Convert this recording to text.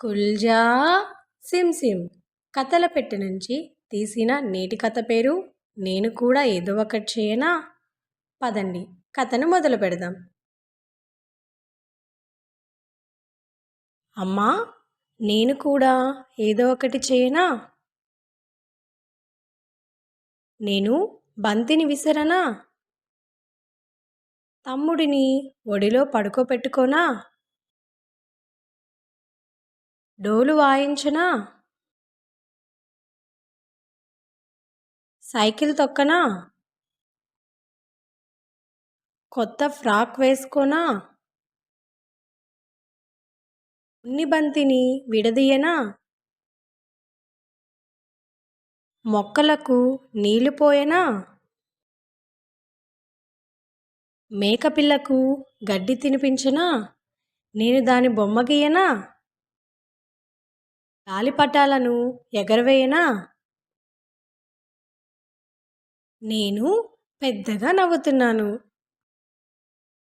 కుల్జా SIM SIM. కథల పెట్టె నుంచి తీసిన నేటి కథ పేరు నేను కూడా ఏదో ఒకటి చేయనా? పదండి కథను మొదలు పెడదాం. అమ్మా నేను కూడా ఏదో ఒకటి చేయనా? నేను బంతిని విసరనా? తమ్ముడిని ఒడిలో పడుకోపెట్టుకోనా డోలు వాయించనా? సైకిల్ తొక్కనా? కొత్త ఫ్రాక్ వేసుకోనా? ఉన్ని బంతిని విడదీయనా? మొక్కలకు నీళ్ళు పోయనా? మేకపిల్లకు గడ్డి తినిపించనా? నేను దాని బొమ్మ గీయనా? గాలిపటాలను ఎగరవేయనా? నేను పెద్దగా నవ్వుతున్నాను.